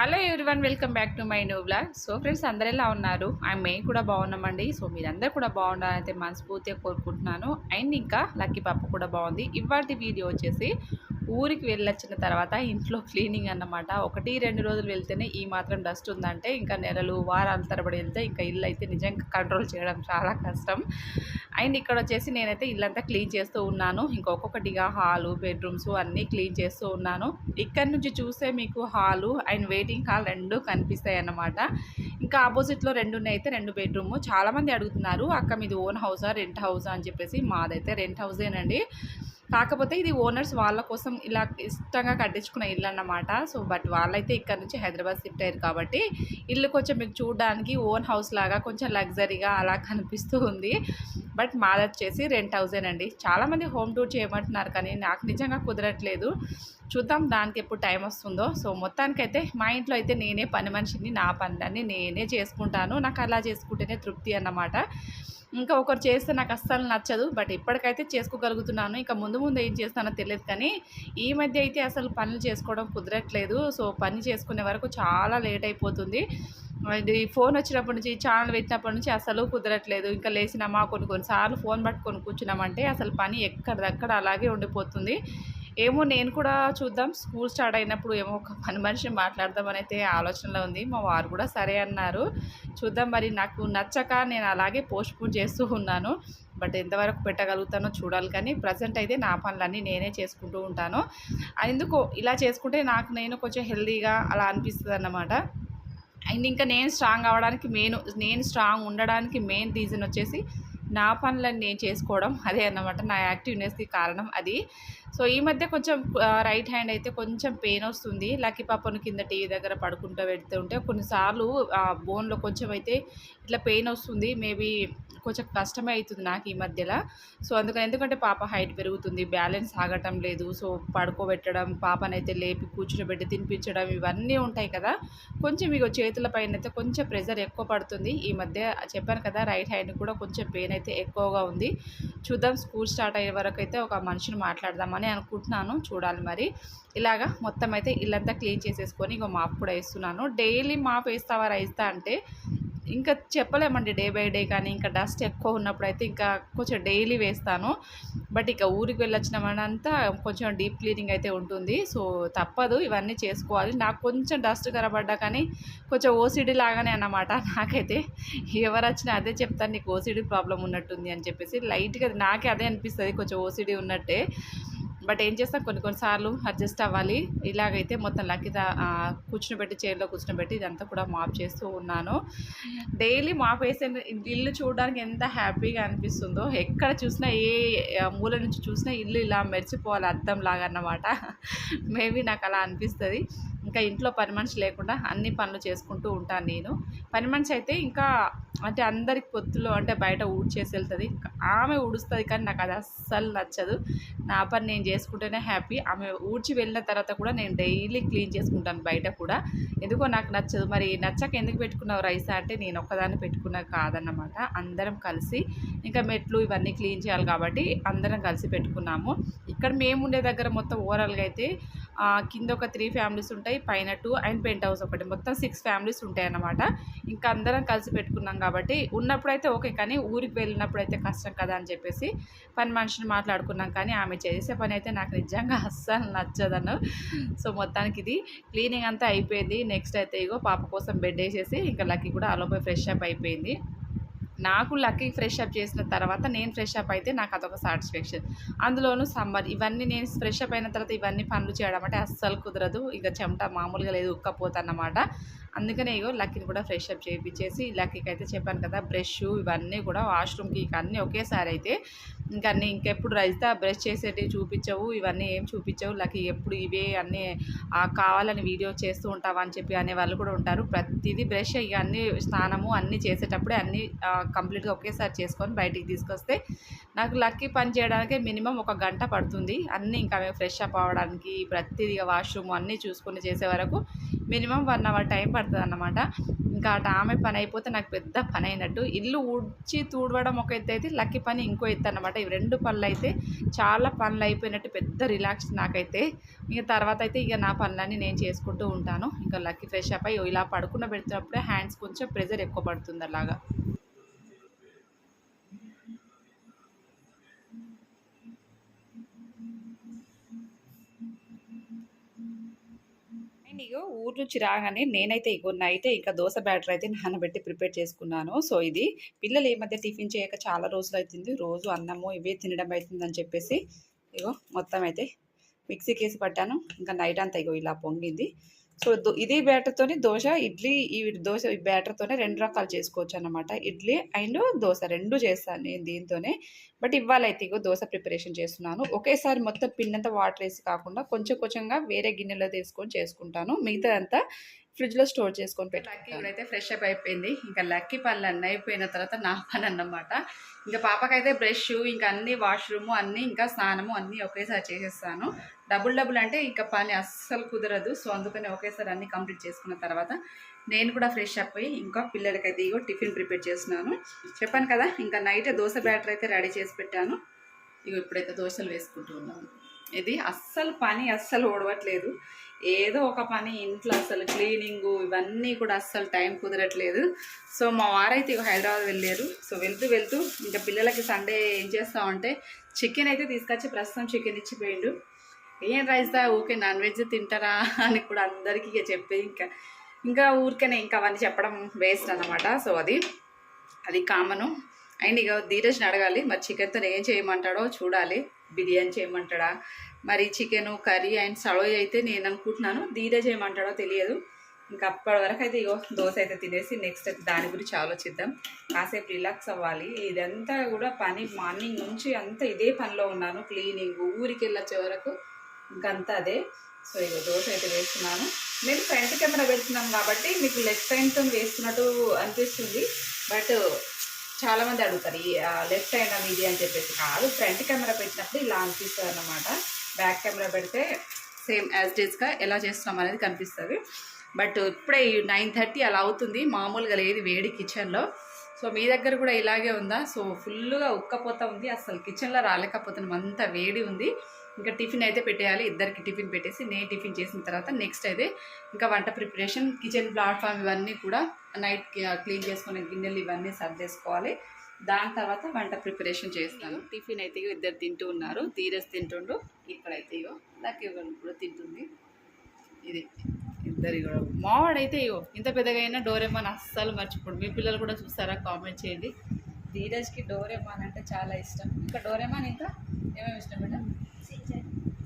Hello everyone welcome back to my new blog so friends అందరు ఎలా ఉన్నారు? I మేము కూడా బాగున్నామండి. సో మీరందరూ కూడా బాగుండాలని మనస్ఫూర్తిగా కోరుకుంటున్నాను. అండ్ ఇంకా లక్కీ పాప కూడా బాగుంది. ఇవాటి వీడియో వచ్చేసి ఊరికి వెళ్ళొచ్చిన తర్వాత ఇంట్లో క్లీనింగ్ అన్నమాట. ఒకటి రెండు రోజులు వెళ్తేనే ఈ మాత్రం డస్ట్ ఉందంటే ఇంకా నెలలు వారాల తరబడి వెళ్తే ఇంకా ఇల్లు అయితే నిజంగా కంట్రోల్ చేయడం చాలా కష్టం. అండ్ ఇక్కడ వచ్చేసి నేనైతే ఇల్లంతా క్లీన్ చేస్తూ ఉన్నాను. ఇంకొకటిగా హాలు బెడ్రూమ్స్ అన్నీ క్లీన్ చేస్తూ ఉన్నాను. ఇక్కడ నుంచి చూస్తే మీకు hall and wait waiting hall రెండు కనిపిస్తాయి అన్నమాట. ఇంకా ఆపోజిట్లో రెండు ఉన్నాయి అయితే రెండు బెడ్రూమ్. చాలామంది అడుగుతున్నారు అక్క మీది ఓన్ హౌసా రెంట్ హౌసా? అని చెప్పేసి. మాదైతే రెంట్ హౌసేనండి. కాకపోతే ఇది ఓనర్స్ వాళ్ళ కోసం ఇలా ఇష్టంగా కట్టించుకున్న ఇల్లు అన్నమాట. సో బట్ వాళ్ళైతే ఇక్కడ నుంచి హైదరాబాద్ షిఫ్ట్ అయ్యారు కాబట్టి ఇల్లు కొంచెం మీకు చూడడానికి ఓన్ హౌస్ లాగా కొంచెం లగ్జరీగా అలా కనిపిస్తూ ఉంది. బట్ మాది వచ్చేసి రెంట్ హౌసేనండి. చాలామంది హోమ్ టూర్ చేయమంటున్నారు కానీ నాకు నిజంగా కుదరట్లేదు. చూద్దాం దానికి ఎప్పుడు టైం వస్తుందో. సో మొత్తానికైతే మా ఇంట్లో అయితే నేనే పని మనిషిని నా పనులన్నీ నేనే చేసుకుంటాను. నాకు అలా చేసుకుంటేనే తృప్తి అన్నమాట. ఇంకా ఒకరు చేస్తే నాకు అస్సలు నచ్చదు బట్ ఇప్పటికైతే చేసుకోగలుగుతున్నాను. ఇంకా ముందు ముందు ఏం చేస్తానో తెలియదు కానీ ఈ మధ్య అయితే అసలు పనులు చేసుకోవడం కుదరట్లేదు. సో పని చేసుకునే వరకు చాలా లేట్ అయిపోతుంది. ఈ ఫోన్ వచ్చినప్పటి నుంచి ఛానల్ పెట్టినప్పటి నుంచి అసలు కుదరట్లేదు. ఇంకా లేచినామా కొన్ని కొన్నిసార్లు ఫోన్ పట్టుకొని కూర్చున్నామంటే అసలు పని ఎక్కడిదక్కడ అలాగే ఉండిపోతుంది. ఏమో నేను కూడా చూద్దాం. స్కూల్ స్టార్ట్ అయినప్పుడు ఏమో ఒక పని మనిషిని మాట్లాడదామని అయితే ఆలోచనలో ఉంది. మా వారు కూడా సరే అన్నారు. చూద్దాం మరి నాకు నచ్చక నేను అలాగే పోస్ట్ పోన్ చేస్తూ ఉన్నాను. బట్ ఎంతవరకు పెట్టగలుగుతానో చూడాలి కానీ ప్రజెంట్ అయితే నా పనులన్నీ నేనే చేసుకుంటూ ఉంటాను. ఎందుకు ఇలా చేసుకుంటే నాకు నేను కొంచెం హెల్దీగా అలా అనిపిస్తుంది అన్నమాట అండ్ ఇంకా నేను స్ట్రాంగ్ అవ్వడానికి మెయిన్ నేను స్ట్రాంగ్ ఉండడానికి మెయిన్ రీజన్ వచ్చేసి నా పనులను నేను చేసుకోవడం అదే అన్నమాట. నా యాక్టివ్నెస్కి కారణం అది. సో ఈ మధ్య కొంచెం రైట్ హ్యాండ్ అయితే కొంచెం పెయిన్ వస్తుంది. లక్కీ పాపను కింద టీవీ దగ్గర పడుకుంటూ పెడుతూ ఉంటే కొన్నిసార్లు బోన్లో కొంచెం అయితే ఇట్లా పెయిన్ వస్తుంది. మేబీ కొంచెం కష్టమే అవుతుంది నాకు ఈ మధ్యలో. సో అందుకని ఎందుకంటే పాప హైట్ పెరుగుతుంది బ్యాలెన్స్ ఆగటం లేదు. సో పడుకోబెట్టడం పాపనైతే లేపి కూర్చోబెట్టి తినిపించడం ఇవన్నీ ఉంటాయి కదా. కొంచెం ఇక చేతుల పైన అయితే కొంచెం ప్రెజర్ ఎక్కువ పడుతుంది. ఈ మధ్య చెప్పాను కదా రైట్ హ్యాండ్ కూడా కొంచెం పెయిన్ అయితే ఎక్కువగా ఉంది. చూద్దాం స్కూల్ స్టార్ట్ అయ్యే వరకు అయితే ఒక మనిషిని మాట్లాడదామని అనుకుంటున్నాను. చూడాలి మరి. ఇలాగా మొత్తం అయితే ఇల్లంతా క్లీన్ చేసేసుకొని ఇంకో మాప్ కూడా వేస్తున్నాను. డైలీ మాప్ వేస్తావా రైస్తా అంటే ఇంకా చెప్పలేమండి డే బై డే కానీ ఇంకా డస్ట్ ఎక్కువ ఉన్నప్పుడు అయితే ఇంకా కొంచెం డైలీ వేస్తాను. బట్ ఇక ఊరికి వెళ్ళొచ్చినామనంతా కొంచెం డీప్ క్లీనింగ్ అయితే ఉంటుంది. సో తప్పదు ఇవన్నీ చేసుకోవాలి. నాకు కొంచెం డస్ట్ కనబడ్డా కానీ కొంచెం ఓసిడి లాగానే అన్నమాట నాకైతే. ఎవరు వచ్చినా అదే చెప్తాను నీకు ఓసిడి ప్రాబ్లం ఉన్నట్టుంది అని చెప్పేసి. లైట్గా నాకే అదే అనిపిస్తుంది కొంచెం ఓసిడి ఉన్నట్టే. బట్ ఏం చేస్తాం కొన్ని కొన్నిసార్లు అడ్జస్ట్ అవ్వాలి. ఇలాగైతే మొత్తం లక్కి కూర్చునిపెట్టి చైర్లో కూర్చునిపెట్టి ఇదంతా కూడా మాప్ చేస్తూ ఉన్నాను. డైలీ మాప్ వేసే ఇల్లు చూడడానికి ఎంత హ్యాపీగా అనిపిస్తుందో ఎక్కడ చూసినా ఏ మూల నుంచి చూసినా ఇల్లు ఇలా మెరిచిపోవాలి అర్థంలాగా లాగా అన్నమాట మేబీ నాకు అలా అనిపిస్తుంది. ఇంకా ఇంట్లో పని మనిషి లేకుండా అన్ని పనులు చేసుకుంటూ ఉంటాను నేను. పని మనిషి అయితే ఇంకా అంటే అందరికి పొత్తులో అంటే బయట ఊడ్చేసి వెళ్తుంది. ఆమె ఊడుస్తుంది కానీ నాకు అది అస్సలు నచ్చదు. నా పని నేను చేసుకుంటేనే హ్యాపీ. ఆమె ఊడ్చి వెళ్ళిన తర్వాత కూడా నేను డైలీ క్లీన్ చేసుకుంటాను బయట కూడా. ఎందుకో నాకు నచ్చదు. మరి నచ్చక ఎందుకు పెట్టుకున్నావు రైస్ అంటే నేను ఒక్కదాన్ని పెట్టుకున్నా కాదన్నమాట. అందరం కలిసి ఇంకా మెట్లు ఇవన్నీ క్లీన్ చేయాలి కాబట్టి అందరం కలిసి పెట్టుకున్నాము. ఇక్కడ మేము ఉండే దగ్గర మొత్తం ఓవరాల్గా అయితే కింద ఒక త్రీ ఫ్యామిలీస్ ఉంటాయి పైన టూ అండ్ పెంట్ హౌస్ ఒకటి. మొత్తం సిక్స్ ఫ్యామిలీస్ ఉంటాయన్నమాట. ఇంకా అందరం కలిసి పెట్టుకున్నాం కాబట్టి ఉన్నప్పుడైతే ఓకే కానీ ఊరికి వెళ్ళినప్పుడు అయితే కష్టం కదా అని చెప్పేసి పని మనిషిని మాట్లాడుకున్నాం కానీ ఆమె చేసే పని అయితే నాకు నిజంగా అస్సలు నచ్చదను. సో మొత్తానికి ఇది. క్లీనింగ్ అంతా అయిపోయింది. నెక్స్ట్ అయితే ఇగో పాప కోసం బెడ్ వేసేసి ఇంకా లక్కీ కూడా అలోపై ఫ్రెష్ అప్ అయిపోయింది. నాకు లక్కీ ఫ్రెష్ అప్ చేసిన తర్వాత నేను ఫ్రెష్ అప్ అయితే నాకు అదొక సాటిస్ఫాక్షన్. అందులోనూ సమ్మర్ ఇవన్నీ నేను ఫ్రెష్ అప్ అయిన తర్వాత ఇవన్నీ పనులు చేయడం అంటే అస్సలు కుదరదు. ఇక చెమట మామూలుగా లేదు ఉక్కపోతన్నమాట అందుకనే ఇగో లక్కీని కూడా ఫ్రెష్ అప్ చేయించేసి లక్కీకి అయితే చెప్పాను కదా బ్రష్ ఇవన్నీ కూడా వాష్రూమ్కి ఇక అన్నీ ఒకేసారి అయితే ఇంకా అన్నీ ఇంకెప్పుడు రైతా బ్రష్ చేసేటివి చూపించవు ఇవన్నీ ఏం చూపించవు లక్కీ ఎప్పుడు ఇవే అన్నీ కావాలని వీడియో చేస్తూ ఉంటావా అని చెప్పి అనే వాళ్ళు కూడా ఉంటారు. ప్రతిదీ బ్రష్ ఇక అన్నీ స్నానము అన్నీ చేసేటప్పుడే అన్నీ కంప్లీట్గా ఒకేసారి చేసుకొని బయటికి తీసుకొస్తే నాకు లక్కీ పని చేయడానికి మినిమం ఒక గంట పడుతుంది. అన్నీ ఇంకా ఫ్రెష్ అప్ అవ్వడానికి ప్రతిదీ వాష్రూమ్ అన్నీ చూసుకొని చేసే వరకు మినిమం వన్ అవర్ టైం పడుతుంది అన్నమాట ఇంకా అటు ఆమె పని అయిపోతే నాకు పెద్ద పని అయినట్టు. ఇల్లు ఊడ్చి తూడవడం ఒక ఎత్తు అయితే లక్కీ పని ఇంకో ఎత్తు అనమాట ఇవి రెండు పనులు అయితే చాలా పనులు అయిపోయినట్టు పెద్ద రిలాక్స్ నాకైతే. ఇంకా తర్వాత అయితే ఇక నా పనులన్నీ నేను చేసుకుంటూ ఉంటాను. ఇంకా లక్కీ ఫ్రెష్ అప్ అయ్యి ఇలా పడుకున్న పెడుతున్నప్పుడే హ్యాండ్స్ కొంచెం ప్రెజర్ ఎక్కువ పడుతుంది అలాగా. అండ్ ఇగో ఊరు నుంచి రాగానే నేనైతే ఇగో నైట్ ఇంకా దోశ బ్యాటర్ అయితే నానబెట్టి ప్రిపేర్ చేసుకున్నాను. సో ఇది పిల్లలు ఈ మధ్య టిఫిన్ చేయక చాలా రోజులు అవుతుంది రోజు అన్నము ఇవే తినడం అవుతుందని చెప్పేసి ఇగో మొత్తం అయితే మిక్సీకి వేసి పట్టాను. ఇంకా నైట్ అంతా ఇగో ఇలా పొంగింది. సో దో- ఇదే బ్యాటర్తోనే దోశ ఇడ్లీ ఈ దోశ ఈ బ్యాటర్తోనే రెండు రకాలు చేసుకోవచ్చు అనమాట ఇడ్లీ అండ్ దోశ రెండు చేస్తాను నేను దీంతోనే. బట్ ఇవాళ అయితే ఇగో దోశ ప్రిపరేషన్ చేస్తున్నాను. ఒకేసారి మొత్తం పిండంతా వాటర్ వేసి కాకుండా కొంచెం కొంచెంగా వేరే గిన్నెలో తీసుకొని చేసుకుంటాను. మిగతా అంతా ఫ్రిడ్జ్లో స్టోర్ చేసుకొని పెట్టి లక్కీ ఇప్పుడైతే ఫ్రెష్ అప్ అయిపోయింది. ఇంకా లక్కీ పనులు అన్నీ అయిపోయిన తర్వాత నా పని అన్నమాట ఇంకా పాపకైతే బ్రష్ ఇంకా అన్ని వాష్రూమ్ అన్నీ ఇంకా స్నానము అన్నీ ఒకేసారి చేసేస్తాను. డబుల్ డబుల్ అంటే ఇంకా పని అస్సలు కుదరదు. సో అందుకని ఒకేసారి అన్ని కంప్లీట్ చేసుకున్న తర్వాత నేను కూడా ఫ్రెష్ అప్ అయ్యి ఇంకా పిల్లలకైతే ఇగో టిఫిన్ ప్రిపేర్ చేస్తున్నాను. చెప్పాను కదా ఇంకా నైట్ దోశ బ్యాటర్ అయితే రెడీ చేసి పెట్టాను. ఇగో ఇప్పుడైతే దోశలు వేసుకుంటూ ఉన్నాను. ఇది అస్సలు పని అస్సలు ఓడవట్లేదు. ఏదో ఒక పని ఇంట్లో అసలు క్లీనింగ్ ఇవన్నీ కూడా అస్సలు టైం కుదరట్లేదు. సో మా వారైతే ఇక హైదరాబాద్ వెళ్ళారు. సో వెళ్తూ వెళ్తూ ఇంకా పిల్లలకి సండే ఏం చేస్తామంటే చికెన్ అయితే తీసుకొచ్చి ప్రస్తుతం చికెన్ ఇచ్చిపోయిండు. ఏం రైస్ దా? ఊకే నాన్ వెజ్ తింటారా అని కూడా అందరికీ ఇక చెప్పి ఇంకా ఇంకా ఊరికనే ఇంకా అవన్నీ చెప్పడం వేస్ట్ అనమాట సో అది అది కామను అండ్ ఇక ధీరజ్ని అడగాలి మరి చికెన్తో ఏం చేయమంటాడో చూడాలి. బిర్యానీ చేయమంటాడా? మరి చికెన్ కర్రీ అండ్ సళోయ్ అయితే నేను అనుకుంటున్నాను దీదే చేయమంటాడో తెలియదు. ఇంకా అప్పటి వరకు అయితే ఇగో దోశ అయితే తినేసి నెక్స్ట్ అయితే దాని గురించి ఆలోచిద్దాం. కాసేపు రిలాక్స్ అవ్వాలి. ఇదంతా కూడా పని మార్నింగ్ నుంచి అంతా ఇదే పనిలో ఉన్నాను. క్లీనింగ్ ఊరికి వెళ్ళొచ్చే వరకు ఇంకంతా అదే. సో ఇక దోశ అయితే వేస్తున్నాను. నేను ఫ్రంట్ కెమెరా పెడుతున్నాను కాబట్టి మీకు లెఫ్ట్ హ్యాండ్తో వేస్తున్నట్టు అనిపిస్తుంది. బట్ చాలామంది అడుగుతారు లెఫ్ట్ హ్యాండ్ ఇది అని చెప్పేసి. కాదు ఫ్రంట్ కెమెరా పెట్టినప్పుడు ఇలా అనిపిస్తుంది అన్నమాట బ్యాక్ కెమెరా పెడితే సేమ్ యాజ్ డేస్గా ఎలా చేస్తున్నాం అనేది కనిపిస్తుంది. బట్ ఇప్పుడే నైన్ థర్టీ అలా అవుతుంది. మామూలుగా లేదు వేడి కిచెన్లో. సో మీ దగ్గర కూడా ఇలాగే ఉందా? సో ఫుల్గా ఉక్కపోతా ఉంది. అసలు కిచెన్లో రాలేకపోతున్నాం. అంత వేడి ఉంది. ఇంకా టిఫిన్ అయితే పెట్టేయాలి. ఇద్దరికి టిఫిన్ పెట్టేసి నేను టిఫిన్ చేసిన తర్వాత నెక్స్ట్ అయితే ఇంకా వంట ప్రిపరేషన్ కిచెన్ ప్లాట్ఫామ్ ఇవన్నీ కూడా నైట్ క్లీన్ చేసుకునే గిన్నెలు ఇవన్నీ సర్దేసుకోవాలి. దాని తర్వాత వంట ప్రిపరేషన్ చేస్తాను. టిఫిన్ అయితే ఇగో ఇద్దరు తింటూ ఉన్నారు. ధీరజ్ తింటుండు ఇక్కడైతే ఇగో నాకు ఇవ్వను కూడా తింటుంది. ఇది ఇద్దరు కూడా మావాడైతే ఇగో ఇంత పెద్దగా అయినా డోరేమాన్ అస్సలు మర్చిపోడు. మీ పిల్లలు కూడా చూస్తారా? కామెంట్ చేయండి. ధీరజ్కి డోరేమాన్ అంటే చాలా ఇష్టం. ఇంకా డోరేమాన్ ఇంకా ఏమేమి ఇష్టం మేడం?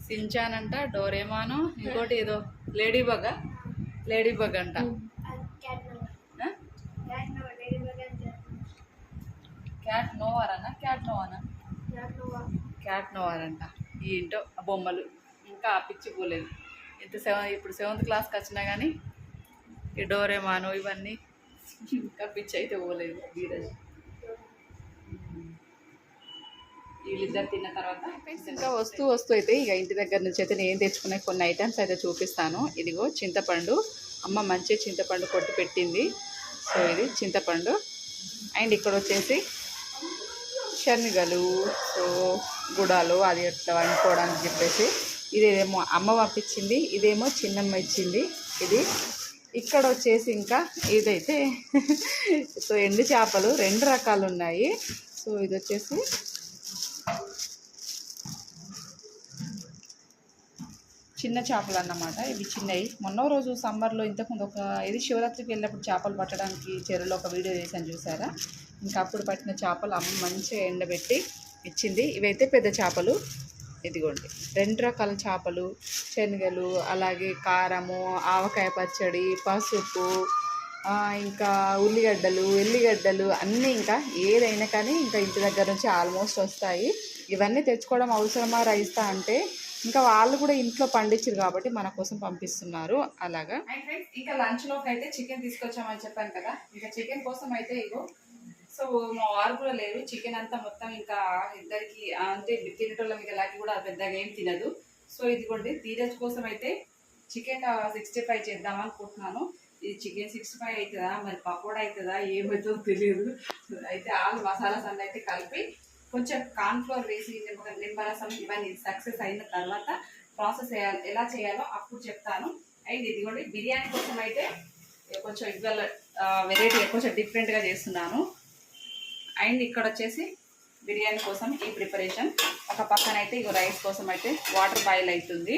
సించాన్ అంట డోరేమాను ఇంకోటి ఏదో లేడీ బగ్ లేడీ బగ్ అంట. క్యాట్ నోవర్ అన్న క్యాట్ నోవనా? క్యాట్ నోవర్ అంట ఈ ఇంటో ఆ బొమ్మలు. ఇంకా ఆ పిచ్చి పోలేదు. ఎంత సెవెన్ ఇప్పుడు సెవెంత్ క్లాస్కి వచ్చినా కానీ ఈ డోరేమాను ఇవన్నీ ఇంకా పిచ్చి అయితే పోలేదు. ధీరజ్ వీళ్ళిద్దరు తిన్న తర్వాత ఇంకా వస్తూ వస్తూ అయితే ఇక ఇంటి దగ్గర నుంచి అయితే నేను తెచ్చుకునే కొన్ని ఐటమ్స్ అయితే చూపిస్తాను. ఇదిగో చింతపండు. అమ్మ మంచి చింతపండు కొట్టి పెట్టింది. సో ఇది చింతపండు. అండ్ ఇక్కడ వచ్చేసి శనగలు సో గుడాలు అది ఎట్లా వండుకోవడానికి చెప్పేసి ఇదేమో అమ్మ పంపించింది ఇదేమో చిన్నమ్మ ఇచ్చింది ఇది. ఇక్కడ వచ్చేసి ఇంకా ఇదైతే సో ఎండు చేపలు రెండు రకాలు ఉన్నాయి. సో ఇది వచ్చేసి చిన్న చేపలు అన్నమాట. ఇవి చిన్నవి. మొన్న రోజు సమ్మర్లో ఇంతకుముందు ఒక ఇది శివరాత్రికి వెళ్ళినప్పుడు చేపలు పట్టడానికి చెరువులో ఒక వీడియో చేశాను చూసారా? ఇంకా అప్పుడు పట్టిన చేపలు అమ్మ మంచిగా ఎండబెట్టి ఇచ్చింది. ఇవైతే పెద్ద చేపలు. ఇదిగోండి. రెండు రకాల చేపలు. శనగలు అలాగే కారము ఆవకాయ పచ్చడి పసుపు ఇంకా ఉల్లిగడ్డలు ఎల్లిగడ్డలు అన్నీ ఇంకా ఏదైనా కానీ ఇంకా ఇంటి దగ్గర నుంచి ఆల్మోస్ట్ వస్తాయి. ఇవన్నీ తెచ్చుకోవడం అవసరమా? రైస్తా అంటే ఇంకా వాళ్ళు కూడా ఇంట్లో పండించారు కాబట్టి మన కోసం పంపిస్తున్నారు. అలాగా. ఇంకా లంచ్లోకి అయితే చికెన్ తీసుకొచ్చామని చెప్పాను కదా. ఇంకా చికెన్ కోసం అయితే ఇగో సో మా వారు కూడా లేరు. చికెన్ అంతా మొత్తం ఇంకా ఇద్దరికి అంటే తినేటోళ్ళ మీద లాగి కూడా పెద్దగా ఏం తినదు. సో ఇదిగోండి ధీరజ్ కోసం అయితే చికెన్ సిక్స్టీ ఫైవ్ చేద్దాం అనుకుంటున్నాను. ఇది చికెన్ సిక్స్టీ ఫైవ్ అవుతుందా మరి పకోడా అవుతుందా ఏమవుతుందో తెలియదు. అయితే ఆలు మసాలాస్ అన్నీ అయితే కలిపి కొంచెం కార్న్ఫ్లోర్ వేసి నిమ్మరసం ఇవన్నీ సక్సెస్ అయిన తర్వాత ప్రాసెస్ ఎలా చేయాలో అప్పుడు చెప్తాను. అండ్ ఇదిగోండి బిర్యానీ కోసం అయితే కొంచెం ఇవాళ వెరైటీ కొంచెం డిఫరెంట్గా చేస్తున్నాను. అండ్ ఇక్కడ వచ్చేసి బిర్యానీ కోసం ఈ ప్రిపరేషన్. ఒక పక్కన అయితే ఇగో రైస్ కోసం అయితే వాటర్ బాయిల్ అవుతుంది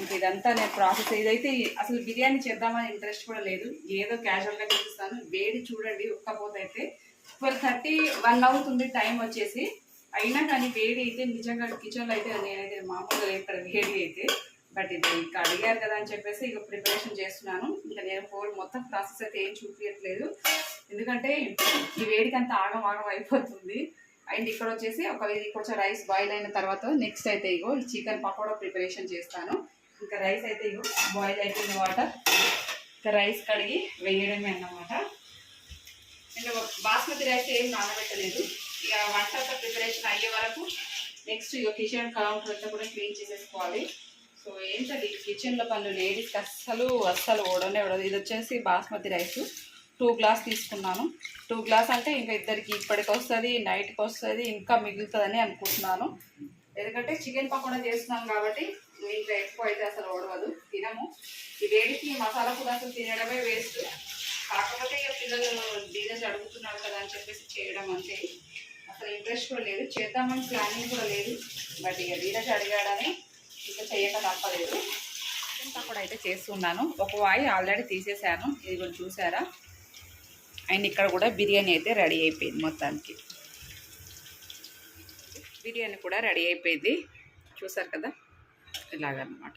ఇంక ఇదంతా నేను ప్రాసెస్ ఇదైతే అసలు బిర్యానీ చేద్దామని ఇంట్రెస్ట్ కూడా లేదు. ఏదో క్యాజువల్గా చూపిస్తాను. వేడి చూడండి ఒక్కపోతే అయితే ట్వెల్వ్ థర్టీ వన్ అవుతుంది టైం వచ్చేసి. అయినా కానీ వేడి అయితే నిజంగా కిచెన్లో అయితే నేనైతే మామూలుగా ఇక్కడ వేడి అయితే. బట్ ఇది ఇంకా అడిగారు కదా అని చెప్పేసి ఇక ప్రిపరేషన్ చేస్తున్నాను. ఇంకా నేను హోల్ మొత్తం ప్రాసెస్ అయితే ఏం చూపించట్లేదు ఎందుకంటే ఈ వేడికి అంతా ఆగం ఆగం అయిపోతుంది. అండ్ ఇక్కడ వచ్చేసి ఒక ఇది కొంచెం రైస్ బాయిల్ అయిన తర్వాత నెక్స్ట్ అయితే ఇగో ఈ చికెన్ పకోడా ప్రిపరేషన్ చేస్తాను. ఇంకా రైస్ అయితే ఇగో బాయిల్ అయిపోయిన వాటర్ ఇంకా రైస్ కడిగి వేయడమే అన్నమాట. ఇంకా బాస్మతి రైస్ ఏం నానబెట్టలేదు. ఇక వంట ప్రిపరేషన్ అయ్యే వరకు నెక్స్ట్ ఇక కిచెన్ కౌంటర్ అంతా కూడా క్లీన్ చేసేసుకోవాలి. సో ఏంటది? కిచెన్లో పనులు లేడీస్కి అస్సలు అస్సలు ఓడనే ఓడదు. ఇది వచ్చేసి బాస్మతి రైస్ టూ గ్లాస్ తీసుకున్నాను. టూ గ్లాస్ అంటే ఇంకా ఇద్దరికి ఇప్పటికి వస్తుంది నైట్కి వస్తుంది ఇంకా మిగులుతుందని అనుకుంటున్నాను. ఎందుకంటే చికెన్ పకోడా చేస్తున్నాం కాబట్టి ఇంకా ఎక్కువ అయితే అసలు ఓడవదు తినము. ఈ వేడికి మసాలా కూడా అసలు తినడమే వేస్ట్. కాకపోతే ఇక పిల్లలు డీజెస్ అడుగుతున్నారు కదా అని చెప్పేసి చేయడం అంతే. అసలు ఇంట్రెస్ట్ కూడా లేదు. చేద్దామని ప్లానింగ్ కూడా లేదు. బట్ ఇక డీజెస్ అడిగాడని ఇంకా చేయక తప్పలేదు. చికెన్ పకోడా అయితే చేస్తున్నాను. ఒక వాయి ఆల్రెడీ తీసేసాను ఇది కూడా చూసారా? అండ్ ఇక్కడ కూడా బిర్యానీ అయితే రెడీ అయిపోయింది మొత్తానికి. బిర్యానీ కూడా రెడీ అయిపోయింది. చూసారు కదా? ఇలాగనమాట.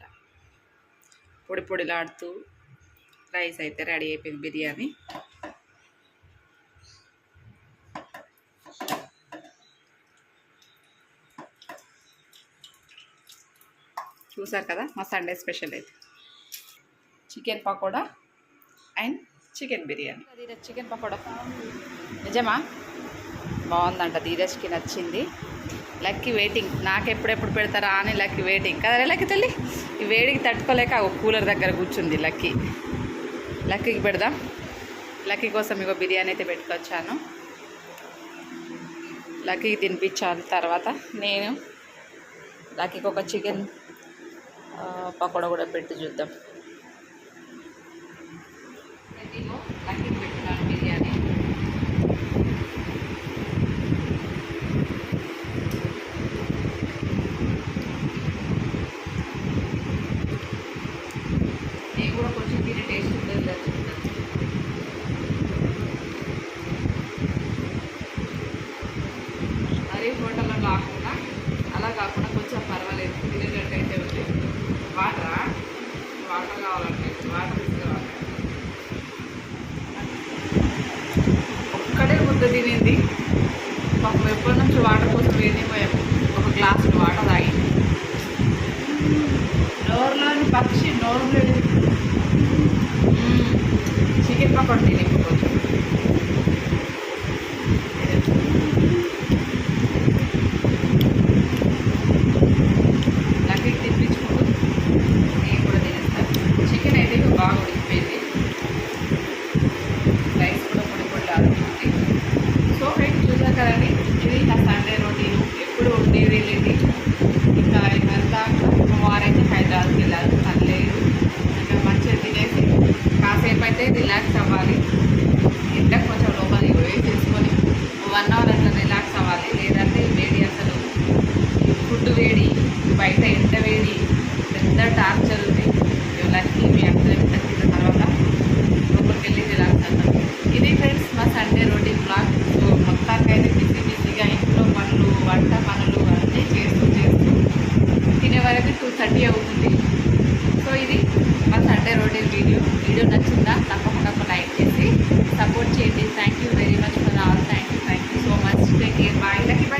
పొడి పొడిలాడుతూ రైస్ అయితే రెడీ అయిపోయింది బిర్యానీ. చూసారు కదా? మా సండే స్పెషల్ అయితే. Chicken pakoda and chicken biryani. Dheeraj chicken pakoda. నిజమా? బాగుందంట ధీరజ్కి నచ్చింది. Lucky waiting. నాకు ఎప్పుడెప్పుడు పెడతారా అని లక్కీ వెయిటింగ్. కదా లక్కీ తల్లి? ఈ వేడికి తట్టుకోలేక ఒక కూలర్ దగ్గర కూర్చుంది లక్కీ. లక్కీకి పెడదాం. లక్కీ కోసం ఇగో బిర్యానీ అయితే పెట్టుకొచ్చాను. లక్కీకి తినిపించాను తర్వాత. నేను లక్కీకి ఒక చికెన్ పకోడా కూడా పెట్టి చూద్దాం లక్కీకి పెట్టున్నాను బిర్యానీ నేను కూడా కొంచెం తిని టేస్ట్ ఉంటుంది లేదా చూద్దాం. మరీ హోటల్లో కాకుండా అలా కాకుండా కొంచెం పర్వాలేదు తినేటట్టు అయితే ఉంది వాటరా వాటర్ కావాలంటే వాటర్ తీసుకురావాలి ఒక్కడే ముద్ద తినింది. పాపం ఎప్పటి నుంచి వాటర్ కోసం వేడిపోయాము ఒక గ్లాస్ వాటర్ తాగి. నోరులోని పక్షి నోరులో చికెన్ పకోడా తిని ఇప్పుడు కొంచెం లక్కీకి తినిపించుకుంటూ నేను కూడా తినేస్తాను చికెన్ అయితే ఇక బాగా ఉడికిపోయింది రైస్ కూడా పొడి పొడి ఆడుతుంది సో ఫ్రెండ్స్ చూసారు కదండి ఇది నా సండే రొటీన్ ఎప్పుడు ఉండేది లేదు ఇంకా ఇదంతా మా వారైతే హైదరాబాద్కి వెళ్ళారు పర్లేదు ఇంకా మంచిగా తినేసి కాసేపు అయితే రిలాక్స్ అవ్వాలి ఎండకు కొంచెం లోపలికి పోయి చేసుకొని వన్ అవర్ అట్లా రిలాక్స్ అవ్వాలి లేదంటే వేడి అసలు ఫుడ్ వేడి బయట ఎండ వేడి పెద్ద టార్చర్ ఉంది లక్కీ మీ అందరూ